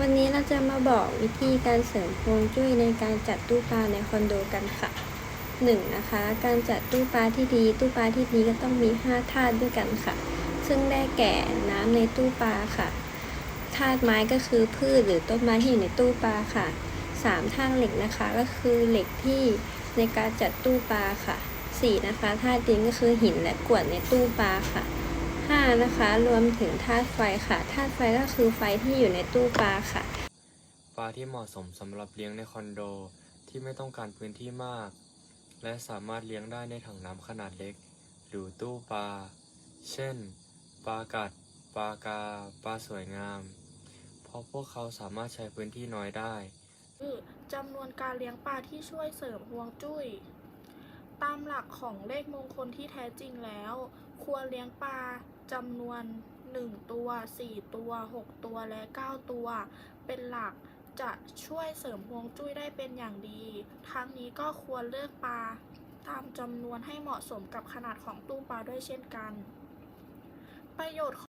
วันนี้เราจะมาบอกวิธีการเสริมฮวงจุ้ยในการจัดตู้ปลาในคอนโดกันค่ะหนึ่งนะคะ การจัดตู้ปลาที่ดี ตู้ปลาที่ดีก็ต้องมี 5 ธาตุด้วยกันค่ะ ซึ่งได้แก่น้ำในตู้ปลาค่ะ ธาตุไม้ก็คือพืชหรือต้นไม้ที่อยู่ในตู้ปลาค่ะสามธาตุเหล็กนะคะก็คือเหล็กที่ในการจัดตู้ปลาค่ะสี่นะคะธาตุดินก็คือหินและกรวดในตู้ปลาค่ะ ห้านะคะ รวมถึงธาตุไฟค่ะธาตุไฟก็คือไฟที่อยู่ในตู้ปลาค่ะ ปลาที่เหมาะสมสำหรับเลี้ยงในคอนโดที่ไม่ต้องการพื้นที่มาก และสามารถเลี้ยงได้ในถังน้ำขนาดเล็ก หรือตู้ปลา เช่น ปลากัด ปลากา ปลาสวยงาม เพราะพวกเขาสามารถใช้พื้นที่น้อยได้คือจำนวนการเลี้ยงปลาที่ช่วยเสริมฮวงจุ้ยตามหลักของเลขมงคลที่แท้จริงแล้ว ควรเลี้ยงปลาจำนวน 1 ตัว 4 ตัว 6 ตัวและ 9 ตัว เป็นหลักจะช่วยเสริมฮวงจุ้ยได้เป็นอย่างดี ทั้งนี้ก็ควรเลือกปลาตามจำนวนให้เหมาะสมกับขนาดของตู้ปลาด้วยเช่นกัน ประโยชน์